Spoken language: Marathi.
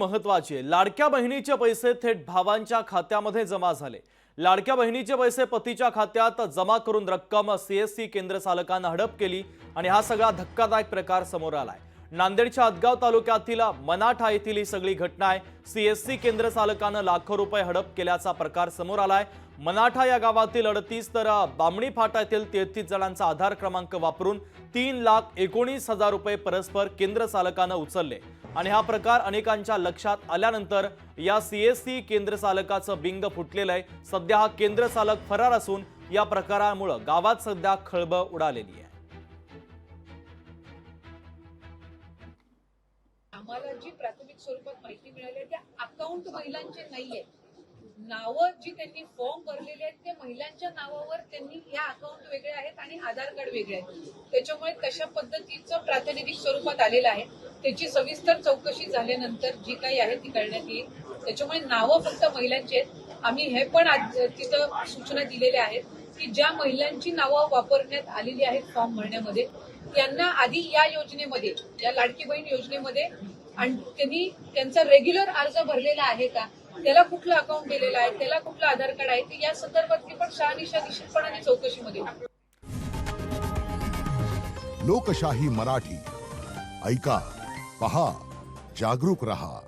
महत्वाची. आहे लाडक्या बहिणीचे पैसे थेट भावांच्या खात्यामध्ये जमा झाले. लाडक्या बहिणीचे पैसे पतीच्या खात्यात जमा करून रक्कम सीएससी केंद्र चालकानं हडप केली आणि हा सगळा धक्कादायक प्रकार समोर आलाय. नांदेडच्या हदगाव तालुक्यातील मनाठा येथील ही सगळी घटना आहे. सीएससी केंद्र चालकानं लाखो रुपये हडप केल्याचा प्रकार समोर आलाय. मनाठा या गावातील अडतीस तर बामणी फाटा येथील तेहतीस जणांचा आधार क्रमांक वापरून तीन लाख एकोणीस हजार रुपये परस्पर केंद्र चालकानं उचलले. आणि हा प्रकार अनेकांच्या लक्षात आल्यानंतर या सीएससी केंद्र चालकाचं बिंग फुटलेलं आहे. सध्या हा केंद्र चालक फरार असून या प्रकारामुळं गावात सध्या खळबळ उडालेली आहे. आम्हाला जी प्राथमिक स्वरूपात माहिती मिळाली आहे त्या अकाउंट महिलांचे नाहीये. नावं जी त्यांनी फॉर्म भरलेले आहेत ते महिलांच्या नावावर त्यांनी या अकाउंट वेगळे आहेत आणि आधार कार्ड वेगळे आहेत. त्याच्यामुळे तशा पद्धतीचं प्रातिनिधिक स्वरूपात आलेलं आहे. त्याची सविस्तर चौकशी झाल्यानंतर जी काही आहे ती करण्यात येईल. त्याच्यामुळे नावं फक्त महिलांची आहेत. आम्ही हे पण तिथं सूचना दिलेल्या आहेत की ज्या महिलांची नावं वापरण्यात आलेली आहेत फॉर्म भरण्यामध्ये त्यांना आधी या योजनेमध्ये या लाडकी बहीण योजनेमध्ये आणि त्यांनी त्यांचा रेग्युलर अर्ज भरलेला आहे का? त्याला कुठलं अकाउंट दिलेलं आहे? त्याला कुठलं आधार कार्ड आहे? ते या संदर्भातली पण शहानिशा निश्चितपणाने चौकशीमध्ये लोकशाही मराठी. ऐका पहा जागरूक रहा.